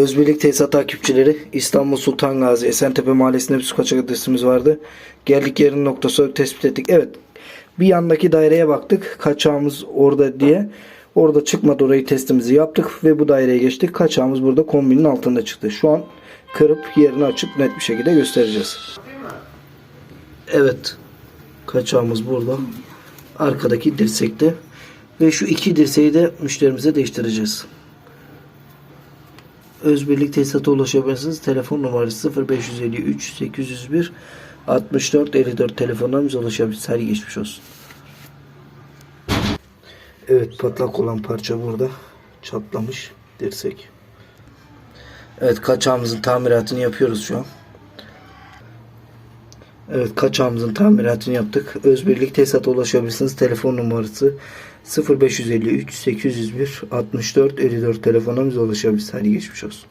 Özbirlik Tesisat takipçileri İstanbul Sultan Gazi Esentepe Mahallesi'nde bir su kaçak adresimiz vardı. Geldik yerin noktası tespit ettik. Evet bir yandaki daireye baktık. Kaçağımız orada diye. Orada çıkmadı orayı testimizi yaptık ve bu daireye geçtik. Kaçağımız burada kombinin altında çıktı. Şu an kırıp yerini açıp net bir şekilde göstereceğiz. Evet. Kaçağımız burada. Arkadaki dirsekte. Ve şu iki dirseği de müşterimize değiştireceğiz. Özbirlik tesisata ulaşabilirsiniz. Telefon numarası 0553 801 64 54 telefondan bize ulaşabilirsiniz. Her geçmiş olsun. Evet patlak olan parça burada. Çatlamış dirsek. Evet kaçağımızın tamiratını yapıyoruz şu an. Evet kaçağımızın tamiratını yaptık. Özbirlik tesisata ulaşabilirsiniz. Telefon numarası 0553 801 64 54 telefonuna bize ulaşabilirsiniz. Hadi geçmiş olsun.